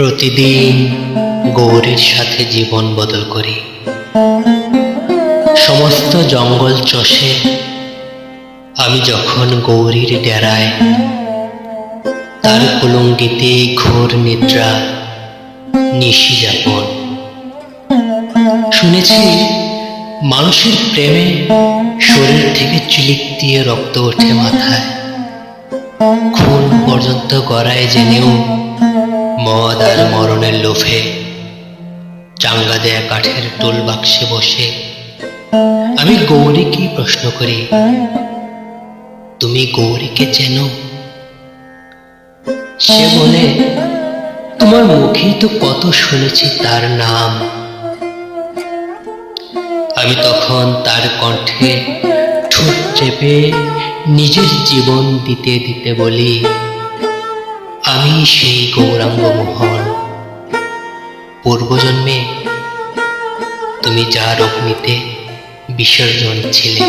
প্রতিদিন গৌরীর সাথে জীবন বদল করি। সমস্ত জঙ্গল চষে আমি যখন গৌরীর ডেরায় তার কুলুঙ্গিতে ঘোর নিদ্রা, নিশি যাপন। শুনেছি মানুষের প্রেমে শরীর থেকে চিলিক দিয়ে রক্ত ওঠে মাথায়। খুন পর্যন্ত গড়ায় জেনেও মদ আর মরণের লোভে চাঙ্গা দেয়া কাঠের টোল বাক্সে বসে আমি গৌরীকে প্রশ্ন করি, তুমি গৌরীকে চেনো? সে বলে, তোমার মুখেই তো কত শুনেছি তার নাম। আমি তখন তার কণ্ঠে ঠোঁট চেপে নিজের জীবন দিতে দিতে বলি সেই গৌরাঙ্গ মোহন। পূর্বজন্মে তুমি যার অগ্নিতে বিসর্জন ছিলে